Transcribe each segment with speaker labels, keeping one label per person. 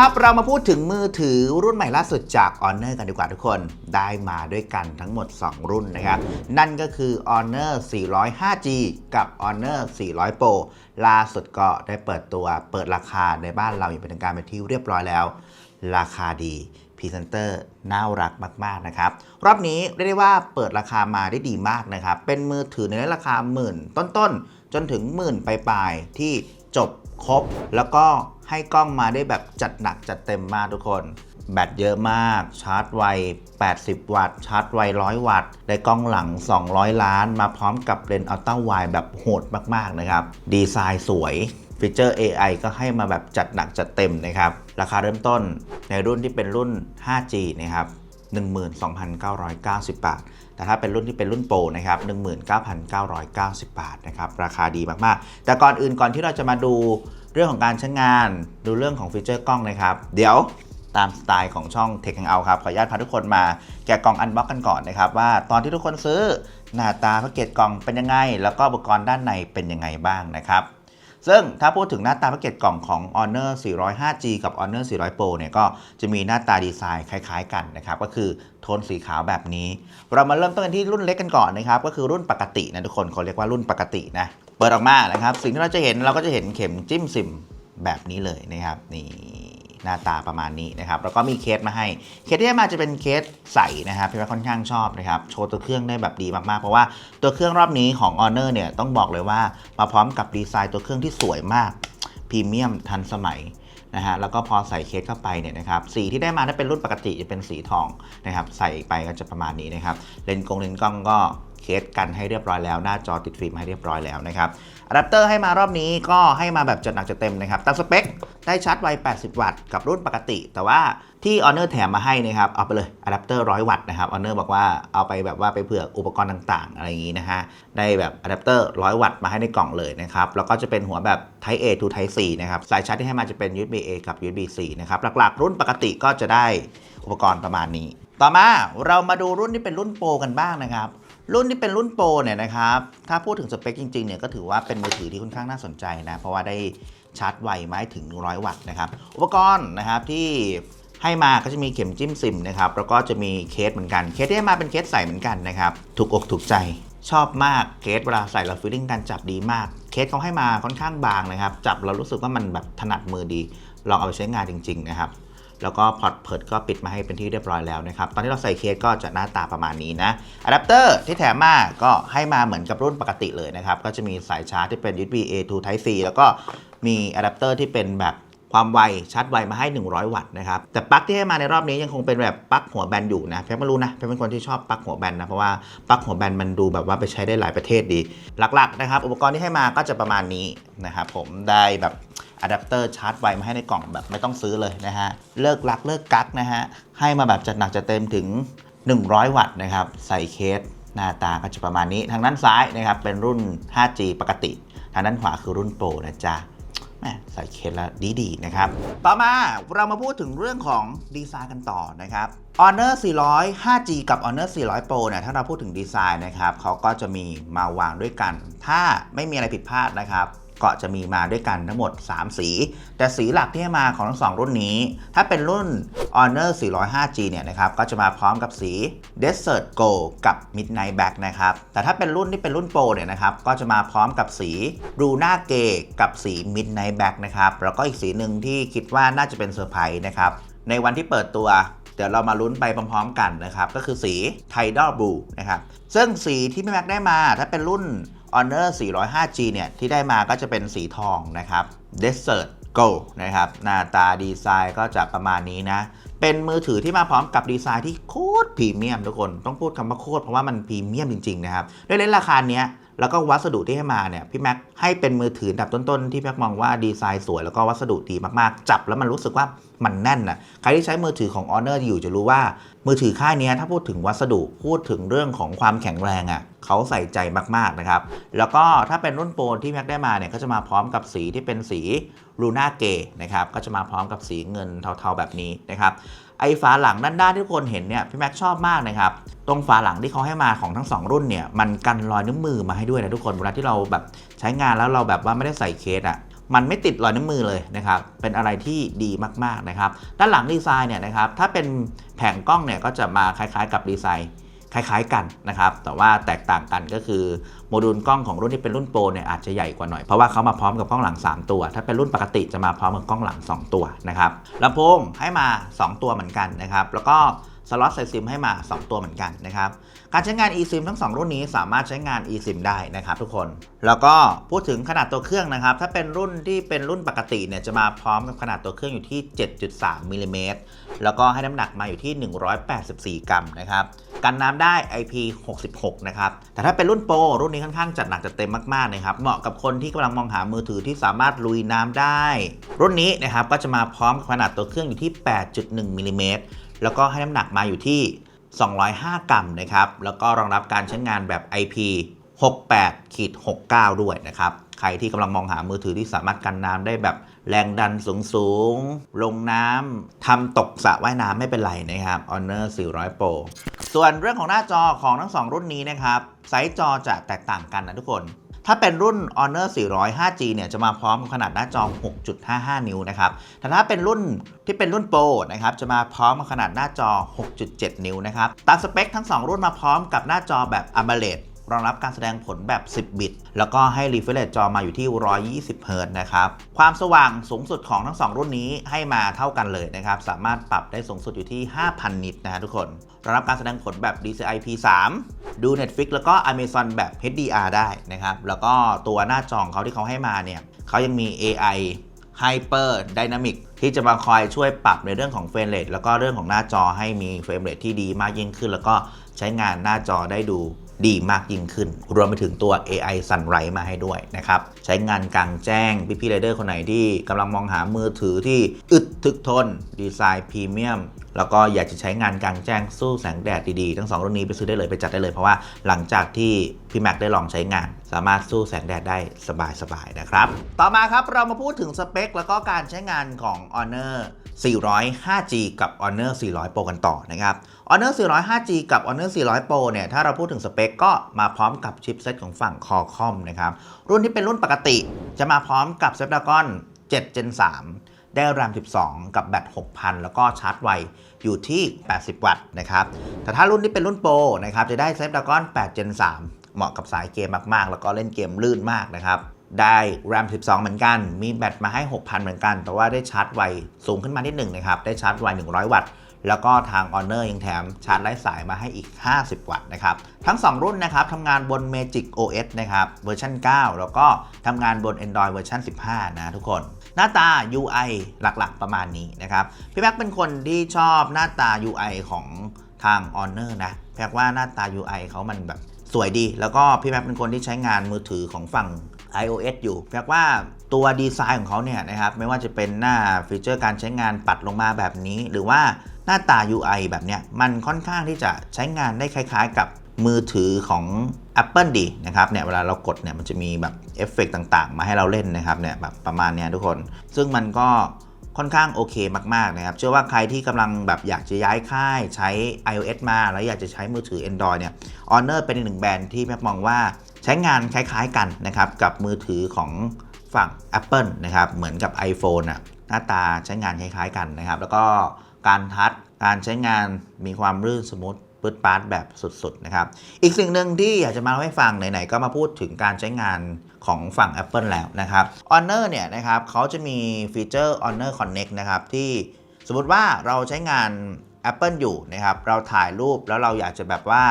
Speaker 1: ครับ เรามาพูดถึงมือถือรุ่นใหม่ล่าสุดจาก Honor กันดีกว่าทุกคน ได้มาด้วยกันทั้งหมด 2 รุ่นนะครับ นั่นก็คือ Honor 400 5G กับ Honor 400 Pro ล่าสุดก็ได้เปิดตัวเปิดราคาในบ้านเราอย่างเป็นทางการเป็นที่เรียบร้อยแล้ว ราคาดีพรีเซนเตอร์น่ารักมาก ๆ นะครับ รอบนี้เรียกได้ว่าเปิดราคามาได้ดีมากนะครับ เป็นมือถือในราคาหมื่นต้นๆ จนถึงหมื่นปลายๆที่จบครบแล้วก็ ให้กล้องมาได้แบบจัดหนักจัดเต็มมากทุกคน แบตเยอะมาก ชาร์จไว 80 วัตต์ ชาร์จไว 100 วัตต์ ได้กล้องหลัง 200 ล้าน มาพร้อมกับเลนส์อัลตร้าไวแบบโหดมากๆนะครับ ดีไซน์สวยฟีเจอร์ AI ก็ให้มาแบบจัดหนักจัดเต็มนะครับ ราคาเริ่มต้นในรุ่นที่เป็นรุ่น 5G นะครับ 12,990 บาท แต่ถ้าเป็นรุ่นที่เป็นรุ่นโปรนะครับ 19,990 บาทนะครับ ราคาดีมากๆ แต่ก่อนอื่นก่อนที่เราจะมาดู เรื่องของการใช้งาน ดูเรื่องของฟีเจอร์กล้องนะครับ เดี๋ยวตามสไตล์ของช่อง Tech Hangout ครับ ขออนุญาตพาทุกคนมาแกะกล่องอันบ็อกกันก่อนนะครับ ว่าตอนที่ทุกคนซื้อหน้าตาแพ็กเกจกล่องเป็นยังไง แล้วก็อุปกรณ์ด้านในเป็นยังไงบ้างนะครับ ซึ่งถ้าพูดถึงหน้าตาแพ็กเกจกล่องของ Honor 400 5G กับ Honor 400 Pro เนี่ยก็จะมีหน้าตาดีไซน์คล้าย ๆ กันนะครับ ก็คือโทนสีขาวแบบนี้ เรามาเริ่มต้นกันที่รุ่นเล็กกันก่อนนะครับ ก็คือรุ่นปกตินะทุกคนเขาเรียกว่ารุ่นปกตินะ เปิดออกมานะครับ สิ่งที่เราจะเห็นเราก็จะเห็นเข็มจิ้มซิมแบบนี้เลยนะครับนี่หน้าตาประมาณนี้นะครับ แล้วก็มีเคสมาให้ เคสที่ให้มาจะเป็นเคสใสนะครับพี่ว่าค่อนข้างชอบนะครับ โชว์ตัวเครื่องได้แบบดีมากๆ เพราะว่าตัวเครื่องรอบนี้ของ Honor เนี่ยต้องบอกเลยว่ามาพร้อมกับดีไซน์ตัวเครื่องที่สวยมากพรีเมียมทันสมัยนะฮะแล้วก็พอใส่เคสเข้าไปเนี่ยนะครับสีที่ได้มาถ้าเป็นรุ่นปกติจะเป็นสีทองนะครับ ใส่ไปก็จะประมาณนี้นะครับเลนส์กงเลนส์กล้องก็เคสกันให้เรียบร้อยแล้วหน้าจอติดฟิล์มให้เรียบร้อยแล้วนะครับอะแดปเตอร์ให้มารอบนี้ก็ให้มาแบบจัดหนักจัดเต็มนะครับตามสเปคได้ชาร์จไว 80 วัตต์กับรุ่นปกติ แต่ว่าที่ Honor แถมมาให้นะครับเอาไปเลยอะแดปเตอร์100 วัตต์นะครับ Honor บอกว่าเอาไปแบบว่าไปเผื่ออุปกรณ์ต่างๆ อะไรอย่างนี้นะฮะได้แบบอะแดปเตอร์100 วัตต์มาให้ในกล่องเลยนะครับแล้วก็จะเป็นหัวแบบ Type A to Type C นะครับสายชาร์จที่ให้มาจะเป็น USB A กับ USB C นะครับหลักๆ รุ่นปกติก็จะได้อุปกรณ์ประมาณนี้ ต่อมาเรามาดูรุ่นที่เป็นรุ่นโปรกันบ้างนะครับ รุ่นที่เป็นรุ่นโปรเนี่ยนะครับ ถ้าพูดถึงสเปคจริงๆเนี่ยก็ถือว่าเป็นมือถือที่ค่อนข้างน่าสนใจนะ เพราะว่าได้ชาร์จไวไม้ถึง 100 วัตต์นะครับ อุปกรณ์นะครับที่ให้มาก็จะมีเข็มจิ้มซิมนะครับ แล้วก็จะมีเคสเหมือนกัน เคสที่ให้มาเป็นเคสใสเหมือนกันนะครับ ถูกอกถูกใจ ชอบมาก เคสเวลาใส่เราฟีลลิ่งการจับดีมาก เคสเขาให้มาค่อนข้างบางนะครับ จับเรารู้สึกว่ามันแบบถนัดมือดี ลองเอาไปใช้งานจริง ๆ นะครับ แล้วก็พอร์ตเพิร์ดก็ปิดมาให้เป็นที่เรียบร้อยแล้วนะครับ ตอนที่เราใส่เคสก็จะหน้าตาประมาณนี้นะอะแดปเตอร์ที่แถมมาก็ให้มาเหมือนกับรุ่นปกติเลยนะครับ ก็จะมีสายชาร์จที่เป็น USB A to Type C แล้วก็มีอะแดปเตอร์ที่เป็นแบบความไวชาร์จไวมาให้ 100 วัตต์นะครับ แต่ปลั๊กที่ให้มาในรอบนี้ยังคงเป็นแบบปลั๊กหัวแบนอยู่นะเพียงไม่รู้นะเพียงเป็นคนที่ชอบปลั๊กหัวแบนนะเพราะว่าปลั๊กหัวแบนมันดูแบบว่าไปใช้ได้หลายประเทศดี หลักๆนะครับ อุปกรณ์ที่ให้มาก็จะประมาณนี้นะครับผมได้แบบ อะแดปเตอร์ชาร์จไวมาให้ในกล่องแบบไม่ต้องซื้อเลยนะฮะ เลิกลักเลิกกักนะฮะ ให้มาแบบจัดหนักจัดเต็มถึง 100 วัตต์นะครับ ใส่เคสหน้าตาก็จะประมาณนี้ ทางด้านซ้ายนะครับเป็นรุ่น 5G ปกติ ทางด้านขวาคือรุ่นโปรนะจ๊ะแม่ใส่เคสแล้วดีๆนะครับ ต่อมาเรามาพูดถึงเรื่องของดีไซน์กันต่อนะครับ Honor 400 5G กับ Honor 400 Pro เนี่ยถ้าเราพูดถึงดีไซน์นะครับเขาก็จะมีมาวางด้วยกัน ถ้าไม่มีอะไรผิดพลาดนะครับ ก็จะมีมาด้วยกันทั้งหมด 3 สี แต่สีหลักที่ให้มาของทั้ง 2 รุ่นนี้ ถ้าเป็นรุ่น Honor 405G เนี่ยนะครับก็จะมาพร้อมกับสี Desert Gold กับ Midnight Black นะครับ แต่ถ้าเป็นรุ่นที่เป็นรุ่นโปรเนี่ยนะครับก็จะมาพร้อมกับสี Luna Gay กับสี Midnight Black นะครับ แล้วก็อีกสีหนึ่งที่คิดว่าน่าจะเป็นเซอร์ไพรส์นะครับ ในวันที่เปิดตัวเดี๋ยวเรามาลุ้นไปพร้อมๆกันนะครับ ก็คือสี Tidal Blue นะครับ ซึ่งสีที่พี่แม็กได้มาถ้าเป็นรุ่น Honor 405G เนี่ยที่ได้มาก็จะเป็นสีทองนะครับ Desert Gold นะครับหน้าตาดีไซน์ก็จะประมาณนี้นะ เป็นมือถือที่มาพร้อมกับดีไซน์ที่โคตรพรีเมียมทุกคน ต้องพูดคำว่าโคตรเพราะว่ามันพรีเมียมจริง ๆ นะครับ ด้วยเลนส์ราคาเนี้ยแล้วก็วัสดุที่ให้มาเนี่ยพี่แม็กให้เป็นมือถือดับต้นๆ ที่พี่แม็กมองว่าดีไซน์สวยแล้วก็วัสดุดีมากๆ จับแล้วมันรู้สึกว่า มันแน่นนะใครที่ใช้มือถือของ Honor อยู่จะรู้ว่า มือถือค่ายนี้ถ้าพูดถึงวัสดุพูดถึงเรื่องของความแข็งแรงอะ่ะเขาใส่ใจมาก ๆ นะครับ แล้วก็ถ้าเป็นรุ่นโปรที่แม็กได้มาเนี่ยก็จะมาพร้อมกับสีที่เป็นสีลูน่าเกนะครับ ก็จะมาพร้อมกับสีเงินเทาๆแบบนี้นะครับ ไอ้ฝาหลังด้านด้านที่ทุกคนเห็นเนี่ยพี่แม็กชอบมากนะครับ ตรงฝาหลังที่เขาให้มาของทั้ง 2 รุ่นเนี่ยมันกันรอยนิ้วมือมาให้ด้วยนะทุกคนเวลาที่เราแบบใช้งานแล้วเราแบบว่าไม่ได้ใส่เคสอะ มันไม่ติดรอยน้ำมือเลยนะครับ เป็นอะไรที่ดีมากๆนะครับ ด้านหลังดีไซน์เนี่ยนะครับ ถ้าเป็นแผงกล้องเนี่ยก็จะมาคล้ายๆ กับดีไซน์คล้ายๆกันนะครับ แต่ว่าแตกต่างกันก็คือโมดูลกล้องของรุ่นที่เป็นรุ่นโปรเนี่ยอาจจะใหญ่กว่าหน่อย เพราะว่าเขามาพร้อมกับกล้องหลัง 3 ตัว ถ้าเป็นรุ่นปกติจะมาพร้อมกับกล้องหลัง 2 ตัวนะครับลำโพงให้มา 2 ตัวเหมือนกันนะครับ แล้วก็ สล็อตใส่ซิมให้มา 2 ตัวเหมือนกันนะครับ การใช้งาน eSIM ทั้ง 2 รุ่นนี้สามารถใช้งาน eSIM ได้นะครับทุกคน แล้วก็พูดถึงขนาดตัวเครื่องนะครับ ถ้าเป็นรุ่นที่เป็นรุ่นปกติเนี่ยจะมาพร้อมกับขนาดตัวเครื่องอยู่ที่ 7.3มิลลิเมตรแล้วก็ให้น้ำหนักมาอยู่ที่ 184 กรัมนะครับกันน้ำได้ IP66 นะครับ แต่ถ้าเป็นรุ่นโปรรุ่นนี้ค่อนข้างจัดหนักจัดเต็มมากๆนะครับ เหมาะกับคนที่กำลังมองหามือถือที่สามารถลุยน้ำได้ รุ่นนี้นะครับก็จะมาพร้อมขนาดตัวเครื่องอยู่ที่ 8.1มิลิเมตร แล้วก็ให้น้ำหนักมาอยู่ที่ 205 กรัมนะครับ แล้วก็รองรับการใช้งานแบบ IP 68ขีด69 ด้วยนะครับ ใครที่กำลังมองหามือถือที่สามารถกันน้ำได้แบบแรงดันสูงสูง ลงน้ำทำตกสระว่ายน้ำไม่เป็นไรนะครับ Honor 400 Pro ส่วนเรื่องของหน้าจอของทั้ง2รุ่นนี้นะครับ ไซส์จอจะแตกต่างกันนะทุกคน ถ้าเป็นรุ่น Honor 400 5G เนี่ยจะมาพร้อมขนาดหน้าจอ 6.55 นิ้วนะครับ แต่ถ้าเป็นรุ่นที่เป็นรุ่นโปรนะครับจะมาพร้อมขนาดหน้าจอ 6.7 นิ้วนะครับ ตามสเปคทั้ง 2 รุ่นมาพร้อมกับหน้าจอแบบ AMOLED รองรับการแสดงผลแบบ 10 บิต แล้วก็ให้ refresh จอมาอยู่ที่ 120เฮิร์นะครับ ความสว่างสูงสุดของทั้ง 2 รุ่นนี้ให้มาเท่ากันเลยนะครับ สามารถปรับได้สูงสุดอยู่ที่ 5,000 นิตนะฮะทุกคนรองรับการแสดงผลแบบ DCI P3 ดู Netflix แล้วก็ Amazon แบบ HDR ได้นะครับ แล้วก็ตัวหน้าจอของเขาที่เขาให้มาเนี่ยเขายังมี AI Hyper Dynamic ที่จะมาคอยช่วยปรับในเรื่องของเฟรมเรทแล้วก็เรื่องของหน้าจอให้มีเฟรมเรทที่ดีมากยิ่งขึ้น แล้วก็ใช้งานหน้าจอได้ดู ดีมากยิ่งขึ้น รวมไปถึงตัว AI Sunrise มาให้ด้วยนะครับ ใช้งานกลางแจ้ง พี่พี่ไรเดอร์คนไหนที่กำลังมองหามือถือที่อึดทึกทน ดีไซน์พรีเมียมแล้วก็อยากจะใช้งานกลางแจ้งสู้แสงแดดดีๆ ทั้งสองรุ่นนี้ไปซื้อได้เลยไปจัดได้เลยเพราะว่าหลังจากที่พี่แม็กได้ลองใช้งาน สามารถสู้แสงแดดได้สบายๆนะครับ ต่อมาครับเรามาพูดถึงสเปค แล้วก็การใช้งานของ Honor 400 5G กับ Honor 400 Pro กันต่อนะครับ Honor 400 5G กับ Honor 400 Pro เนี่ย ถ้าเราพูดถึงสเปคก็มาพร้อมกับชิปเซตของฝั่ง Qualcomm นะครับ รุ่นที่เป็นรุ่นปกติจะมาพร้อมกับ Snapdragon 7 Gen 3 ได้ RAM 12 กับแบต 6,000 แล้วก็ชาร์จไวอยู่ที่ 80 วัตต์นะครับ แต่ถ้ารุ่นที่เป็นรุ่นโปรนะครับ จะได้ Snapdragon 8 Gen 3 เหมาะกับสายเกมมากๆ แล้วก็เล่นเกมลื่นมากนะครับได้ RAM 12 เหมือนกัน มีแบตมาให้ 6,000 เหมือนกัน แต่ว่าได้ชาร์จไวสูงขึ้นมานิดหนึ่งนะครับ ได้ชาร์จไว 100 วัตต์ แล้วก็ทาง Honor ยังแถมชาร์จไร้สายมาให้อีก 50 วัตต์นะครับ ทั้ง 2 รุ่นนะครับทำงานบน Magic OS นะครับเวอร์ชัน 9 แล้วก็ทำงานบน Android เวอร์ชัน 15 นะทุกคน หน้าตา UI หลักๆประมาณนี้นะครับ พี่แม็กเป็นคนที่ชอบหน้าตา UI ของทาง Honor นะพี่แม็กว่าหน้าตา UI เขามันแบบสวยดี แล้วก็พี่แม็กเป็นคนที่ใช้งานมือถือของฝั่ง iOS อยู่แปลว่า ตัวดีไซน์ของเขาเนี่ยนะครับไม่ว่าจะเป็นหน้าฟีเจอร์การใช้งานปัดลงมาแบบนี้ หรือว่าหน้าตา UI แบบเนี้ยมันค่อนข้างที่จะใช้งานได้คล้ายๆ กับมือถือของ Apple ดีนะครับเนี่ยเวลาเรากดเนี่ยมันจะมีแบบเอฟเฟกต่างๆ มาให้เราเล่นนะครับเนี่ยแบบประมาณเนี้ยทุกคน ซึ่งมันก็ค่อนข้างโอเคมากๆนะครับ เชื่อว่าใครที่กำลังแบบอยากจะย้ายค่ายใช้ iOS มา แล้วอยากจะใช้มือถือ Android เนี่ย Honor เป็นหนึ่งแบรนด์ที่แม็มองว่าใช้งานคล้ายๆกันนะครับ กับมือถือของ ฝั่ง Apple นะครับเหมือนกับ iPhone น่ะหน้าตาใช้งานคล้ายๆกันนะครับ แล้วก็การทัชการใช้งานมีความรื่นสมูทปืดปาร์ตแบบสุดๆนะครับ อีกสิ่งหนึ่งที่อยากจะมาเล่าให้ฟังไหนๆก็มาพูดถึงการใช้งานของฝั่ง Apple แล้วนะครับ Honor เนี่ยนะครับเขาจะมีฟีเจอร์ Honor Connect นะครับที่สมมติว่าเราใช้งาน Apple อยู่นะครับ เราถ่ายรูปแล้วเราอยากจะแบบว่า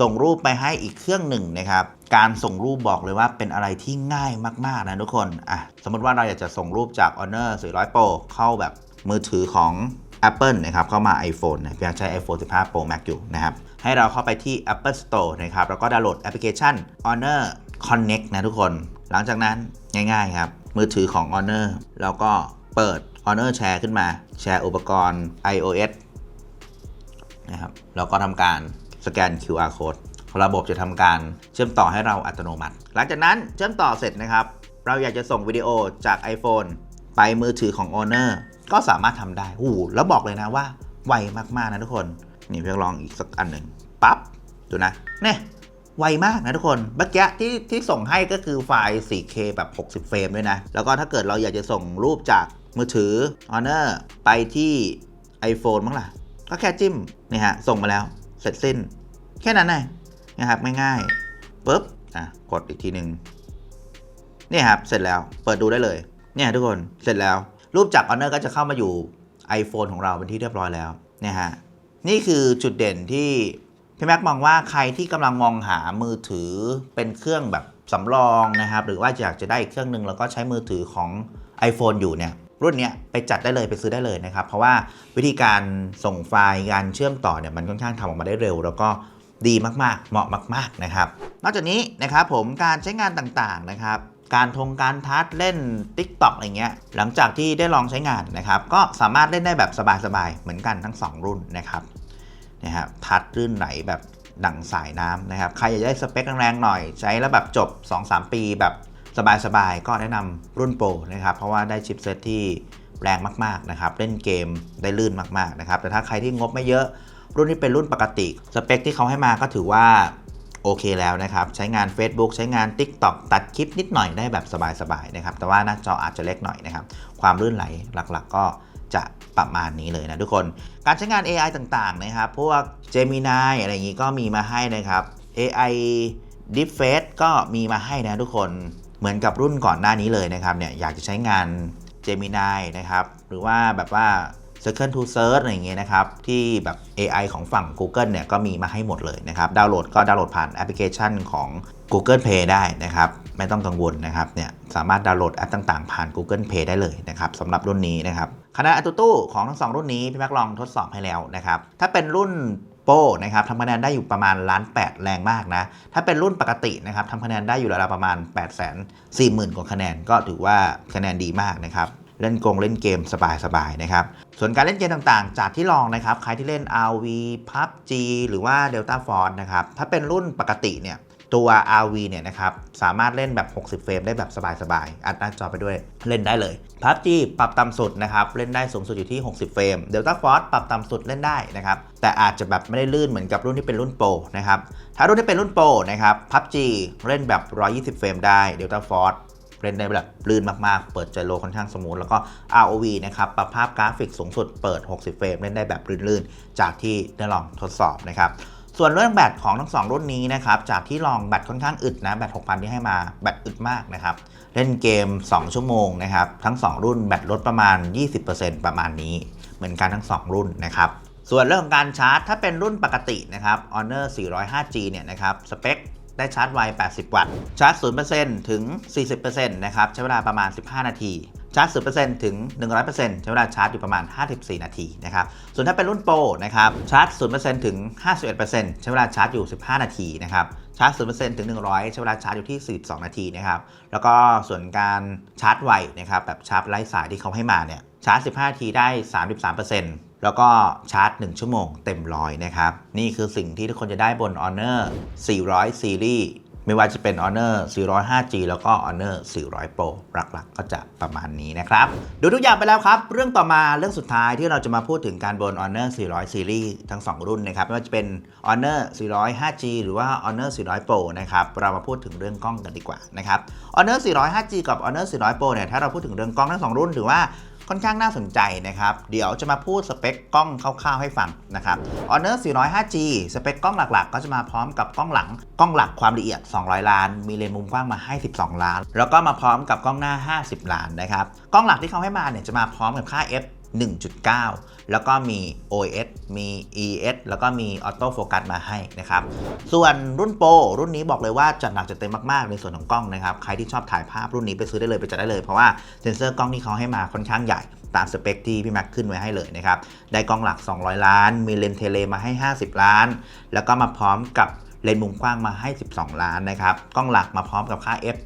Speaker 1: ส่งรูปไปให้อีกเครื่องหนึ่งนะครับ การส่งรูปบอกเลยว่าเป็นอะไรที่ง่ายมาก ๆ นะทุกคนอะสมมติว่าเราอยากจะส่งรูปจาก Honor 400 Pro เข้าแบบมือถือของ Apple นะครับเข้ามา iPhone นะพี่อยากใช้ iPhone 15 Pro Max อยู่นะครับ ให้เราเข้าไปที่ Apple Store นะครับ แล้วก็ดาวน์โหลดแอปพลิเคชัน Honor Connect นะทุกคน หลังจากนั้นง่ายๆครับ มือถือของ Honor แล้วก็เปิด Honor Share ขึ้นมา แชร์อุปกรณ์ iOS นะครับ แล้วก็ทำการ สแกน QR code ระบบจะทำการเชื่อมต่อให้เราอัตโนมัติ หลังจากนั้นเชื่อมต่อเสร็จนะครับ เราอยากจะส่งวิดีโอจาก iPhone ไปมือถือของ Honor ก็สามารถทำได้หูแล้วบอกเลยนะว่าไวมากๆนะทุกคน นี่เพียงลองอีกสักอันหนึ่งปั๊บดูนะเนี่ยไวมากนะทุกคนเมื่อกี้ที่ที่ส่งให้ก็คือไฟล์ 4K แบบ 60 เฟรมด้วยนะ แล้วก็ถ้าเกิดเราอยากจะส่งรูปจากมือถือ Honor ไปที่ iPhone มั้งล่ะ ก็แค่จิ้มนี่ฮะ ส่งมาแล้ว เสร็จสิ้น แค่นั้นเองนะครับง่ายๆปุ๊บอะกดอีกทีหนึ่งนี่ครับเสร็จแล้วเปิดดูได้เลย เนี่ยทุกคนเสร็จแล้ว รูปจาก Honor ก็จะเข้ามาอยู่ iPhone ของเราเป็นที่เรียบร้อยแล้วเนี่ยฮะนี่คือจุดเด่นที่พี่แม็กมองว่าใครที่กำลังมองหามือถือเป็นเครื่องแบบสำรองนะครับ หรือว่าอยากจะได้อีกเครื่องหนึ่งแล้วก็ใช้มือถือของ iPhone อยู่เนี่ย รุ่นนี้ไปจัดได้เลยไปซื้อได้เลยนะครับ เพราะว่าวิธีการส่งไฟล์การเชื่อมต่อเนี่ยมันค่อนข้างทำออกมาได้เร็ว แล้วก็ดีมากๆ เหมาะมาก ๆนะครับ นอกจากนี้นะครับผมการใช้งานต่างๆนะครับการทงการทัชเล่น TikTok อะไรเงี้ยหลังจากที่ได้ลองใช้งานนะครับ ก็สามารถเล่นได้แบบสบายๆเหมือนกันทั้ง 2 รุ่นนะครับนะครับทัดรื่นไหลแบบดั่งสายน้ำนะครับ ใครอยากได้สเปคแรงๆหน่อยใช้แล้วแบบจบ 2-3 ปีแบบ สบายๆ ก็แนะนำรุ่นโปรนะครับ เพราะว่าได้ชิปเซตที่แรงมากๆนะครับ เล่นเกมได้ลื่นมากๆนะครับ แต่ถ้าใครที่งบไม่เยอะรุ่นที่เป็นรุ่นปกติ สเปคที่เขาให้มาก็ถือว่าโอเคแล้วนะครับ ใช้งาน Facebook ใช้งาน TikTok ตัดคลิปนิดหน่อยได้แบบสบายๆนะครับ แต่ว่าหน้าจออาจจะเล็กหน่อยนะครับ ความลื่นไหลหลักๆ ก็จะประมาณนี้เลยนะทุกคน การใช้งาน AI ต่างๆนะครับ พวก Gemini อะไรอย่างนี้ก็มีมาให้นะครับ AI Deepface ก็มีมาให้นะทุกคน เหมือนกับรุ่นก่อนหน้านี้เลยนะครับเนี่ยอยากจะใช้งาน Gemini นะครับหรือว่าแบบว่า Second to Search อะไรอย่างเงี้ยนะครับที่แบบ AI ของฝั่ง Google เนี่ยก็มีมาให้หมดเลยนะครับดาวน์โหลดก็ดาวน์โหลดผ่านแอปพลิเคชันของ Google Play ได้นะครับไม่ต้องกังวลนะครับเนี่ยสามารถดาวน์โหลดแอปต่างๆ ผ่าน Google Play ได้เลยนะครับสำหรับรุ่นนี้นะครับขนาดอัตตู้ของทั้งสองรุ่นนี้พี่แม็กลองทดสอบให้แล้วนะครับถ้าเป็นรุ่น โป้นะครับทำคะแนนได้อยู่ประมาณล้านแแรงมากนะ ถ้าเป็นรุ่นปกตินะครับทำคะแนนได้อยู่ราวๆประมาณ8 4 0 0 0 0กว่าคะแนนก็ถือว่าคะแนนดีมากนะครับเล่นกงเล่นเกมสบายๆนะครับ ส่วนการเล่นเกมต่างๆ จากที่ลองนะครับ ใครที่เล่น RV PUBG หรือว่า Delta Force นะครับ ถ้าเป็นรุ่นปกติเนี่ย ตัว RV เนี่ยนะครับ สามารถเล่นแบบ 60 เฟรมได้แบบสบายๆ อัดหน้าจอไปด้วยเล่นได้เลย PUBG ปรับต่ำสุดนะครับ เล่นได้สูงสุดอยู่ที่ 60 เฟรม Delta Force ปรับต่ำสุดเล่นได้นะครับ แต่อาจจะแบบไม่ได้ลื่นเหมือนกับรุ่นที่เป็นรุ่นโปรนะครับ ถ้ารุ่นที่เป็นรุ่นโปรนะครับ PUBG เล่นแบบ 120 เฟรมได้ Delta Force เล่นได้แบบลื่นมาก ๆ เปิดใจโลค่อนข้างสมูท แล้วก็ ROV นะครับ ปรับภาพกราฟิกสูงสุดเปิด 60 เฟรม เล่นได้แบบลื่น ๆ จากที่ได้ลองทดสอบนะครับ ส่วนเรื่องแบตของทั้ง 2 รุ่นนี้นะครับ จากที่ลองแบตค่อนข้างอึดนะ แบต 6,000 ที่ให้มาแบตอึดมากนะครับ เล่นเกม 2 ชั่วโมงนะครับ ทั้ง 2 รุ่นแบตลดประมาณ 20%ประมาณนี้ เหมือนกันทั้ง 2 รุ่นนะครับ ส่วนเรื่องของการชาร์จ ถ้าเป็นรุ่นปกตินะครับ Honor 405G เนี่ยนะครับสเปคได้ชาร์จไว 80 วัตต์ ชาร์จ 0%ถึง 40%นะครับ ใช้เวลาประมาณ 15 นาที ชาร์จ 0%ถึง 100%ใช้เวลาชาร์จอยู่ประมาณ 54 นาทีนะครับ ส่วนถ้าเป็นรุ่นโปรนะครับ ชาร์จ 0%ถึง 51%ใช้เวลาชาร์จอยู่ 15 นาทีนะครับชาร์จ 0%ถึง 100 ใช้เวลาชาร์จอยู่ที่ 42 นาทีนะครับ แล้วก็ส่วนการชาร์จไวนะครับ แบบชาร์จไร้สายที่เขาให้มาเนี่ย ชาร์จ 15 นาทีได้ 33%แล้วก็ชาร์จ 1 ชั่วโมงเต็มร้อยนะครับ นี่คือสิ่งที่ทุกคนจะได้บน Honor 400 Series ไม่ว่าจะเป็น Honor 405G แล้วก็ Honor 400 Pro หลักๆ ก็จะประมาณนี้นะครับ ดูทุกอย่างไปแล้วครับ เรื่องต่อมาเรื่องสุดท้ายที่เราจะมาพูดถึงการบน Honor 400 Series ทั้ง 2 รุ่นนะครับ ไม่ว่าจะเป็น Honor 405G หรือว่า Honor 400 Pro นะครับ เรามาพูดถึงเรื่องกล้องกันดีกว่านะครับ Honor 405G กับ Honor 400 Pro เนี่ย ถ้าเราพูดถึงเรื่องกล้องทั้ง 2 รุ่นถือว่า ค่อนข้างน่าสนใจนะครับ เดี๋ยวจะมาพูดสเปคกล้องคร่าวๆให้ฟังนะครับ Honor 405G สเปคกล้องหลักๆ ก็จะมาพร้อมกับกล้องหลัง กล้องหลักความละเอียด 200 ล้าน มีเลนส์มุมกว้างมาให้ 12 ล้าน แล้วก็มาพร้อมกับกล้องหน้า 50 ล้านนะครับ กล้องหลักที่เขาให้มาเนี่ยจะมาพร้อมกับค่า f 1.9 แล้วก็มี OS มี ES แล้วก็มีออโต้โฟกัสมาให้นะครับ ส่วนรุ่นโปรรุ่นนี้บอกเลยว่าจัดหนักจัดเต็มมากๆ ในส่วนของกล้องนะครับ ใครที่ชอบถ่ายภาพรุ่นนี้ไปซื้อได้เลยไปจัดได้เลย เพราะว่าเซนเซอร์กล้องที่เขาให้มาค่อนข้างใหญ่ตามสเปคที่พี่แม็กขึ้นไว้ให้เลยนะครับ ได้กล้องหลัก 200 ล้าน มีเลนส์เทเลมาให้ 50 ล้าน แล้วก็มาพร้อมกับ เลนส์มุมกว้างมาให้ 12 ล้านนะครับ กล้องหลักมาพร้อมกับค่า f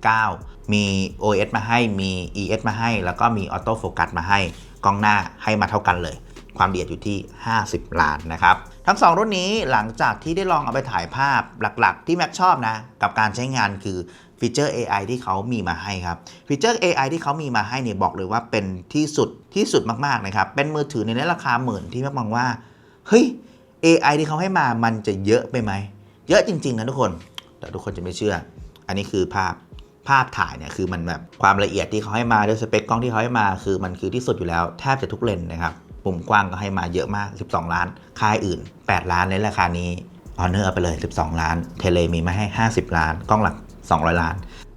Speaker 1: 1.9 มี OS มาให้ มี ES มาให้ แล้วก็มีออโต้โฟกัสมาให้ กล้องหน้าให้มาเท่ากันเลย ความละเอียดอยู่ที่ 50 ล้านนะครับ ทั้ง 2 รุ่นนี้หลังจากที่ได้ลองเอาไปถ่ายภาพหลักๆ ที่แม็กชอบนะ กับการใช้งานคือฟีเจอร์ AI ที่เขามีมาให้ครับ ฟีเจอร์ AI ที่เขามีมาให้เนี่ยบอกเลยว่าเป็นที่สุดที่สุดมากๆนะครับ เป็นมือถือในราคาหมื่นที่แม็กมองว่า เฮ้ย AI ที่เขาให้มามันจะเยอะไปไหม เยอะจริง ๆ นะทุกคน แต่ทุกคนจะไม่เชื่อ อันนี้คือภาพภาพถ่ายเนี่ยคือมันแบบความละเอียดที่เขาให้มาด้วยสเปคกล้องที่เขาให้มาคือมันคือที่สุดอยู่แล้วแทบจะทุกเลนนะครับมุมกว้างก็ให้มาเยอะมาก 12 ล้าน ค่ายอื่น 8 ล้านในราคานี้ Honor เอาไปเลย 12 ล้าน เทเลมีมาให้ 50 ล้าน กล้องหลัก 200 ล้าน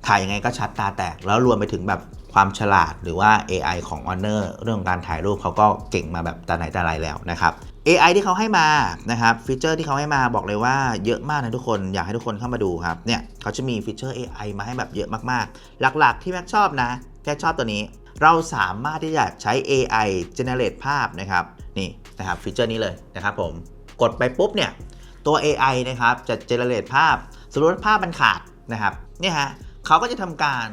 Speaker 1: ถ่ายยังไงก็ชัดตาแตก แล้วรวมไปถึงแบบความฉลาดหรือว่า AI ของ Honor เรื่องของการถ่ายรูปเขาก็เก่งมาแบบแต่ไหนแต่ไรแล้วนะครับ AI ที่เขาให้มานะครับฟีเจอร์ที่เขาให้มาบอกเลยว่าเยอะมากนะทุกคนอยากให้ทุกคนเข้ามาดูครับเนี่ยเขาจะมีฟีเจอร์ AI มาให้แบบเยอะมากๆ หลักๆ ที่แม็กชอบนะแค่ชอบตัวนี้ เราสามารถที่จะใช้ AI generate ภาพนะครับนี่นะครับฟีเจอร์นี้เลยนะครับผมกดไปปุ๊บเนี่ยตัว AI นะครับจะ generate ภาพสมมติภาพมันขาดนะครับเนี่ยฮะเขาก็จะทำการ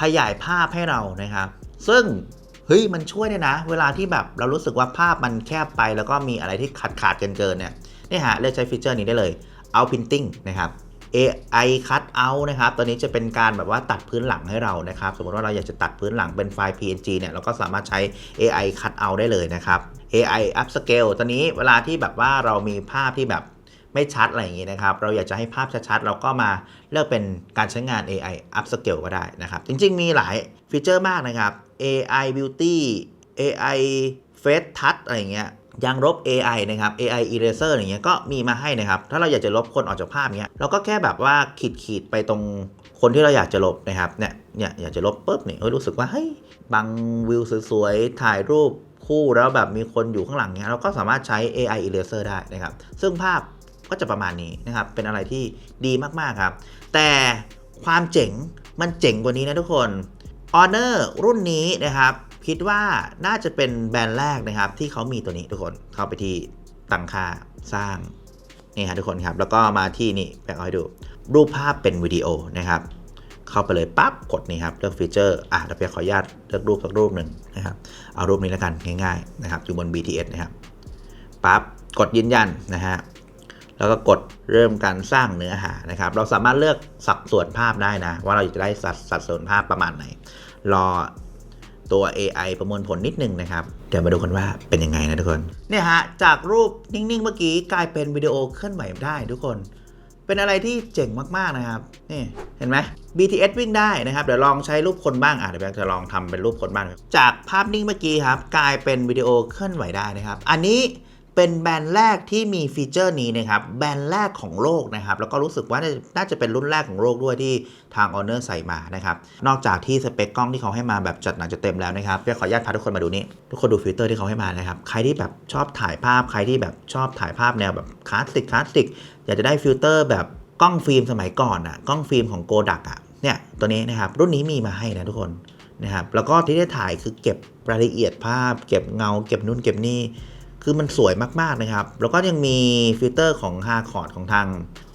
Speaker 1: ขยายภาพให้เรานะครับ ซึ่ง เฮ้ยมันช่วยได้นะ เวลาที่แบบเรารู้สึกว่าภาพมันแคบไป แล้วก็มีอะไรที่ขาดขาดเกินเกินเนี่ยนี่ฮะเลือกใช้ฟีเจอร์นี้ได้เลย เอา Printing นะครับ AI Cut Out นะครับ ตัวนี้จะเป็นการแบบว่าตัดพื้นหลังให้เรานะครับ สมมติว่าเราอยากจะตัดพื้นหลังเป็นไฟล์ PNG เนี่ย เราก็สามารถใช้ AI Cut Out ได้เลยนะครับ AI Upscale ตัวนี้เวลาที่แบบว่าเรามีภาพที่แบบไม่ชัดอะไรอย่างงี้นะครับ เราอยากจะให้ภาพชัดๆ เราก็มาเลือกเป็นการใช้งาน AI Upscale ก็ได้นะครับ จริงๆ มีหลายฟีเจอร์มากนะครับ AI Beauty AI Face Touch อะไรเงี้ยยางลบ AI นะครับ AI Eraser อย่างเงี้ยก็มีมาให้นะครับ ถ้าเราอยากจะลบคนออกจากภาพเงี้ยเราก็แค่แบบว่าขีดขีดไปตรงคนที่เราอยากจะลบนะครับเนี่ยเนี่ยอยากจะลบปุ๊บเนี่ยเฮ้ยรู้สึกว่าเฮ้ยบางวิวสวยๆ ถ่ายรูปคู่แล้วแบบมีคนอยู่ข้างหลังเนี้ยเราก็สามารถใช้ AI Eraser ได้นะครับ ซึ่งภาพก็จะประมาณนี้นะครับ เป็นอะไรที่ดีมากๆครับ แต่ความเจ๋งมันเจ๋งกว่านี้นะทุกคน Honor รุ่นนี้นะครับ คิดว่าน่าจะเป็นแบรนด์แรกนะครับ ที่เขามีตัวนี้ทุกคนเข้าไปที่ตั้งค่าสร้างนี่ฮะทุกคนครับ แล้วก็มาที่นี่แบ่งเอาให้ดู รูปภาพเป็นวิดีโอนะครับ เข้าไปเลยปั๊บกดนี่ครับเลือกฟีเจอร์อะเดี๋ยวไปขออนุญาตเลือกรูปสักรูปหนึ่งนะครับเอารูปนี้แล้วกันง่ายๆนะครับอยู่บน BTS นะครับปั๊บกดยืนยันนะฮะแล้วก็กดเริ่มการสร้างเนื้อหานะครับ เราสามารถเลือกสัดส่วนภาพได้นะ ว่าเราจะได้สัดสัดส่วนภาพประมาณไหน รอตัว AI ประมวลผลนิดนึงนะครับ เดี๋ยวมาดูกันว่าเป็นยังไงนะทุกคน เนี่ยฮะ จากรูปนิ่ง ๆ เมื่อกี้กลายเป็นวิดีโอเคลื่อนไหวได้ทุกคน เป็นอะไรที่เจ๋งมาก ๆ นะครับ นี่เห็นไหม BTS วิ่งได้นะครับ เดี๋ยวลองใช้รูปคนบ้าง อะเดี๋ยวแบงค์จะลองทำเป็นรูปคนบ้าง จากภาพนิ่งเมื่อกี้ครับ กลายเป็นวิดีโอเคลื่อนไหวได้นะครับ อันนี้ เป็นแบรนด์แรกที่มีฟีเจอร์นี้นะครับ แบรนด์แรกของโลกนะครับ แล้วก็รู้สึกว่าน่าจะเป็นรุ่นแรกของโลกด้วยที่ทาง Honor ใส่มานะครับ นอกจากที่สเปคกล้องที่เขาให้มาแบบจัดหนักจัดเต็มแล้วนะครับเดี๋ยวขออนุญาตพาทุกคนมาดูนี่ ทุกคนดูฟิลเตอร์ที่เขาให้มานะครับ ใครที่แบบชอบถ่ายภาพ ใครที่แบบชอบถ่ายภาพแนวแบบคลาสสิกคลาสสิก อยากจะได้ฟิลเตอร์แบบกล้องฟิล์มสมัยก่อนอะกล้องฟิล์มของโกดักอะเนี่ย ตัวนี้นะครับ รุ่นนี้มีมาให้นะทุกคนนะครับ แล้วก็ที่ได้ถ่ายคือเก็บรายละเอียดภาพ เก็บเงา เก็บนู่นเก็บนี่ คือมันสวยมากๆนะครับ แล้วก็ยังมีฟิลเตอร์ของ h a r c o r d ของทาง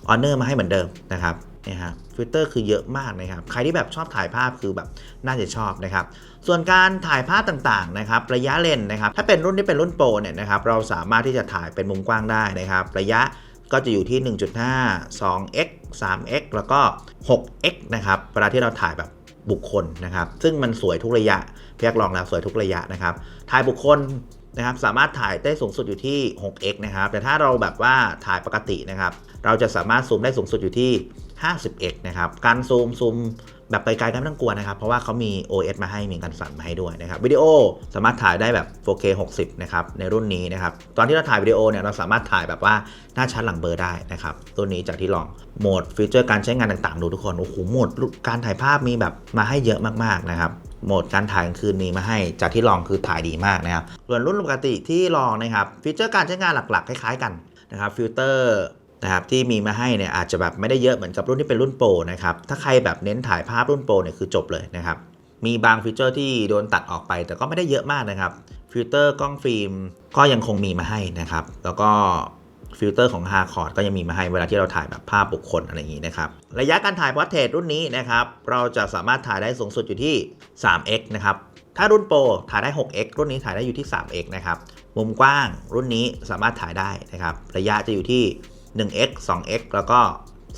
Speaker 1: Honor มาให้เหมือนเดิมนะครับนี่ฮะฟิลเตอร์คือเยอะมากนะครับ ใครที่แบบชอบถ่ายภาพคือแบบน่าจะชอบนะครับ ส่วนการถ่ายภาพต่างๆนะครับ ระยะเลนนะครับ ถ้าเป็นรุ่นที่เป็นรุ่นโปรเนี่ยนะครับ เราสามารถที่จะถ่ายเป็นมุมกว้างได้นะครับ ระยะก็จะอยู่ที่ 1.5 2x 3x แล้วก็ 6x นะครับ เวลาที่เราถ่ายแบบบุคคลนะครับ ซึ่งมันสวยทุกระยะเพียกลองแล้วสวยทุกระยะนะครับ ถ่ายบุคคล นะครับสามารถถ่ายได้สูงสุดอยู่ที่ 6x นะครับแต่ถ้าเราแบบว่าถ่ายปกตินะครับ เราจะสามารถซูมได้สูงสุดอยู่ที่ 50x นะครับการซูมซูมแบบไกลๆก็ไม่ต้องกลัวนะครับ เพราะว่าเขามี OS มาให้มีการสั่นมาให้ด้วยนะครับวิดีโอสามารถถ่ายได้แบบ 4K 60 นะครับในรุ่นนี้นะครับตอนที่เราถ่ายวิดีโอเนี่ยเราสามารถถ่ายแบบว่าหน้าชัดหลังเบลอร์ได้นะครับตัวนี้จากที่ลองโหมดฟีเจอร์การใช้งานต่างๆ ดูทุกคนโอ้โหโหมดการถ่ายภาพมีแบบมาให้เยอะมากๆนะครับโหมดการถ่ายกลางคืนมีมาให้จากที่ลองคือถ่ายดีมากนะครับส่วนรุ่นปกติที่ลองนะครับฟีเจอร์การใช้งานหลักๆคล้ายๆกันนะครับฟิลเตอร์นะครับที่มีมาให้เนี่ยอาจจะแบบไม่ได้เยอะเหมือนกับรุ่นที่เป็นรุ่นโปรนะครับถ้าใครแบบเน้นถ่ายภาพรุ่นโปรเนี่ยคือจบเลยนะครับมีบางฟีเจอร์ที่โดนตัดออกไป แต่ก็ไม่ได้เยอะมากนะครับฟิลเตอร์กล้องฟิล์มก็ยังคงมีมาให้นะครับ แล้วก็ ฟิลเตอร์ของ h a r c o r d ก็ยังมีมาให้เวลาที่เราถ่ายแบบภาพบุคคลอะไรอย่างนี้นะครับ ระยะการถ่ายพอร์เทรตรุ่นนี้นะครับ เราจะสามารถถ่ายได้สูงสุดอยู่ที่ 3x นะครับ ถ้ารุ่นโปรถ่ายได้ 6x รุ่นนี้ถ่ายได้อยู่ที่ 3x นะครับ มุมกว้างรุ่นนี้สามารถถ่ายได้นะครับ ระยะจะอยู่ที่ 1x 2x แล้วก็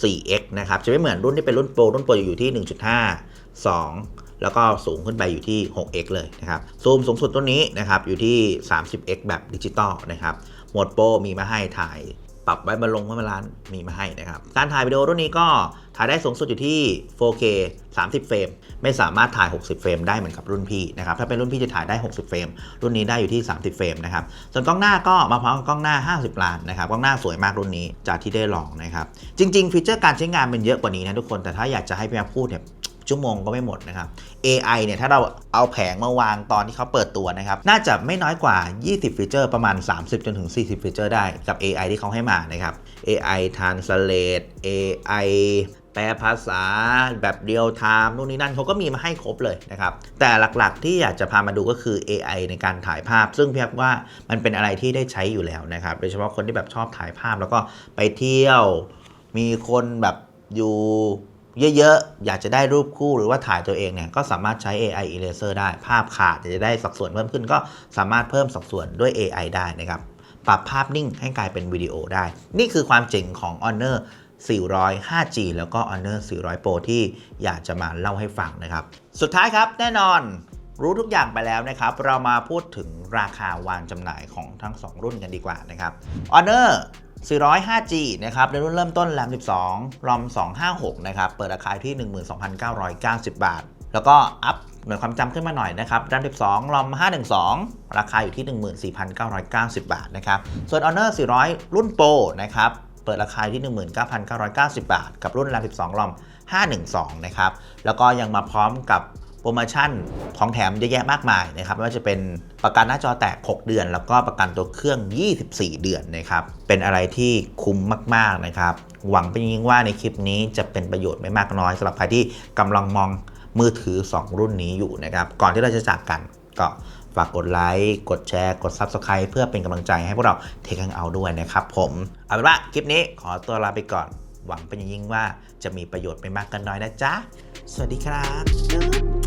Speaker 1: 4x นะครับ จะไม่เหมือนรุ่นที่เป็นรุ่นโปรรุ่นโปรจะอยู่ที่ 1.5 2แล้วก็สูงขึ้นไปอยู่ที่ 6x เลยนะครับ ซูมสูงสุดตัวนี้นะครับ อยู่ที่ 30x แบบดิจิตอลนะครับ หมดโปรมีมาให้ถ่ายปรับไว้บนลงไว้บนร้านมีมาให้นะครับ การถ่ายวิดีโอรุ่นนี้ก็ถ่ายได้สูงสุดอยู่ที่ 4K 30 เฟรม ไม่สามารถถ่าย 60 เฟรมได้เหมือนกับรุ่นพี่นะครับ ถ้าเป็นรุ่นพี่จะถ่ายได้ 60 เฟรม รุ่นนี้ได้อยู่ที่ 30 เฟรมนะครับ ส่วนกล้องหน้าก็มาพร้อมกับกล้องหน้า 50 ล้านนะครับ กล้องหน้าสวยมากรุ่นนี้จากที่ได้ลองนะครับ จริง ๆ ฟีเจอร์การใช้งานมันเยอะกว่านี้นะทุกคน แต่ถ้าอยากจะให้พี่ม็กพูดเนี่ย ชั่วโมงก็ไม่หมดนะครับ AI เนี่ยถ้าเราเอาแผงมาวางตอนที่เขาเปิดตัวนะครับ น่าจะไม่น้อยกว่า 20 ฟีเจอร์ประมาณ 30 จนถึง 40 ฟีเจอร์ได้กับ AI ที่เขาให้มานะครับ AI Translate AI แปลภาษาแบบเรียลไทม์นู่นนี่นั่นเขาก็มีมาให้ครบเลยนะครับ แต่หลักๆที่อยากจะพามาดูก็คือ AI ในการถ่ายภาพ ซึ่งพี่ครับว่ามันเป็นอะไรที่ได้ใช้อยู่แล้วนะครับ โดยเฉพาะคนที่แบบชอบถ่ายภาพแล้วก็ไปเที่ยว มีคนแบบอยู่ เยอะๆ อยากจะได้รูปคู่หรือว่าถ่ายตัวเองเนี่ยก็สามารถใช้ AI Eraser ได้ ภาพขาดจะได้สัดส่วนเพิ่มขึ้น ก็สามารถเพิ่มสัดส่วนด้วย AI ได้นะครับ ปรับภาพนิ่งให้กลายเป็นวิดีโอได้ นี่คือความเจ๋งของ Honor 400 5G แล้วก็ Honor 400 Pro ที่อยากจะมาเล่าให้ฟังนะครับ สุดท้ายครับแน่นอนรู้ทุกอย่างไปแล้วนะครับ เรามาพูดถึงราคาวางจำหน่ายของทั้ง 2 รุ่นกันดีกว่านะครับ Honor 400 5G นะครับในรุ่นเริ่มต้น RAM 12 ROM 256 นะครับ เปิดราคาที่ 12,990 บาท แล้วก็อัพหน่วยความจำขึ้นมาหน่อยนะครับ RAM 12 ROM 512 ราคาอยู่ที่ 14,990 บาทนะครับ ส่วน Honor 400 รุ่นโปรนะครับ เปิดราคาที่ 19,990 บาท กับรุ่น RAM 12 ROM 512 นะครับ แล้วก็ยังมาพร้อมกับ รโมชั่นของแถมเยอะแยะมากมายนะครับไม่ว่าจะเป็นประกันหน้าจอแตก 6 เดือน แล้วก็ประกันตัวเครื่อง 24 เดือนนะครับเป็นอะไรที่คุ้มมากๆนะครับหวังเป็นยิ่งว่าในคลิปนี้จะเป็นประโยชน์ไม่มากน้อยสำหรับใครที่กำลังมองมือถือ 2 รุ่นนี้อยู่นะครับก่อนที่เราจะจากกันก็ฝากกดไลค์ กดแชร์ กด Subscribe เพื่อเป็นกำลังใจให้พวกเราเทคังเอาด้วยนะครับผมเอาเป็นว่าคลิปนี้ขอตัวลาไปก่อน หวังเป็นอย่างยิ่งว่าจะมีประโยชน์ไม่มากกันน้อยนะจ๊ะ สวัสดีครับ